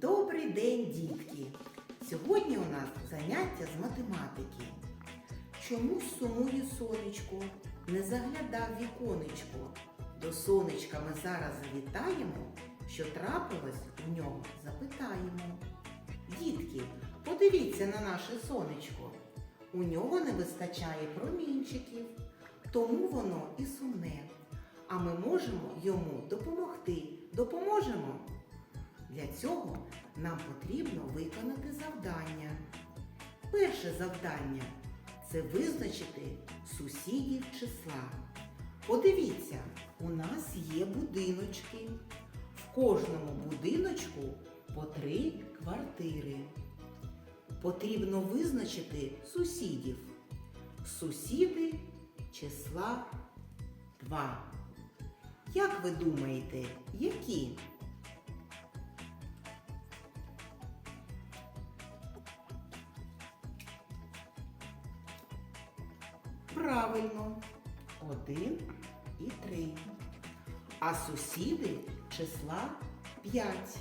Добрий день, дітки! Сьогодні у нас заняття з математики. Чому сумує сонечко? Не заглядав віконечко. До сонечка ми зараз завітаємо, що трапилось у нього, запитаємо. Дітки, подивіться на наше сонечко. У нього не вистачає промінчиків, тому воно і сумне. А ми можемо йому допомогти. Допоможемо? Для цього нам потрібно виконати завдання. Перше завдання це визначити сусідів числа. Подивіться, у нас є будиночки. В кожному будиночку по три квартири. Потрібно визначити сусідів. Сусіди числа 2. Як ви думаєте, які? Правильно, один і три. А сусіди числа п'ять.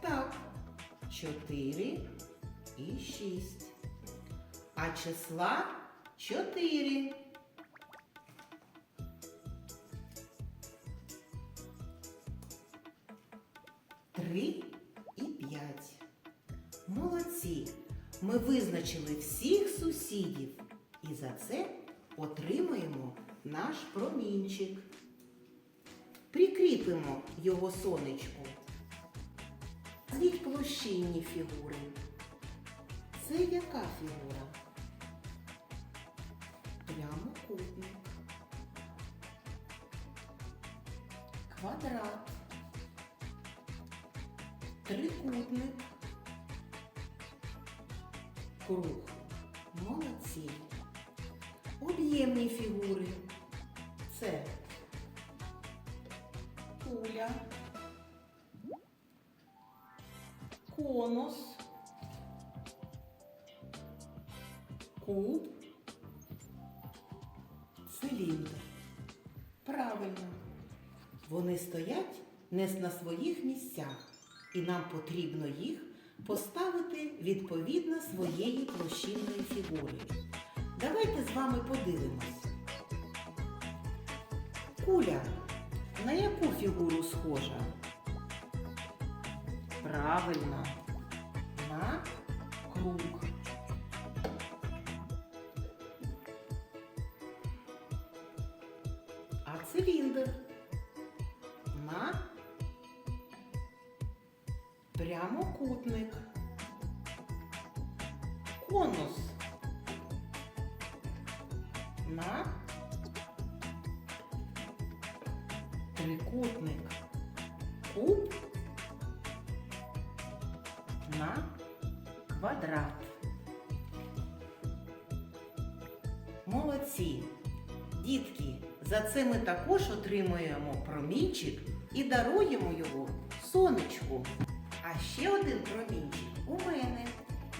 Так, чотири і шість. А числа чотири. Три і п'ять. Молодці! Ми визначили всіх сусідів і за це отримаємо наш промінчик. Прикріпимо його сонечку. Звіть площинні фігури. Це яка фігура? Прямокутник. Квадрат. Трикутник. Круг. Молодці. Об'ємні фігури. Це куля. Конус. Куб. Циліндр. Правильно. Вони стоять не на своїх місцях, і нам потрібно їх поставити відповідно своєї площинної фігури. Давайте з вами подивимось. Куля на яку фігуру схожа? Правильно, на круг. А циліндр прямокутник. Конус на трикутник. Куб на квадрат. Молодці! Дітки, за це ми також отримуємо промінчик і даруємо його сонечку. А ще один промінчик у мене.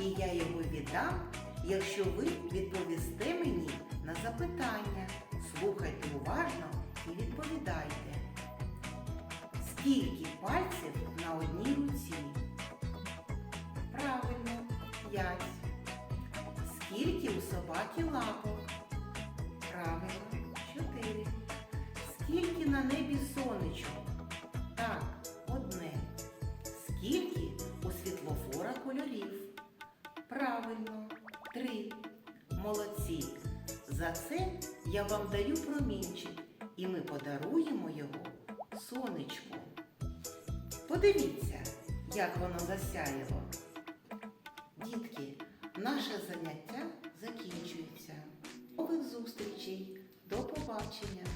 І я його віддам, якщо ви відповісте мені на запитання. Слухайте уважно і відповідайте. Скільки пальців на одній руці? Правильно, п'ять. Скільки у собаки лапок? Правильно, чотири. Скільки на небі сонечок? За це я вам даю промінчик, і ми подаруємо його сонечку. Подивіться, як воно засяяло. Дітки, наше заняття закінчується. Нових зустрічей. До побачення!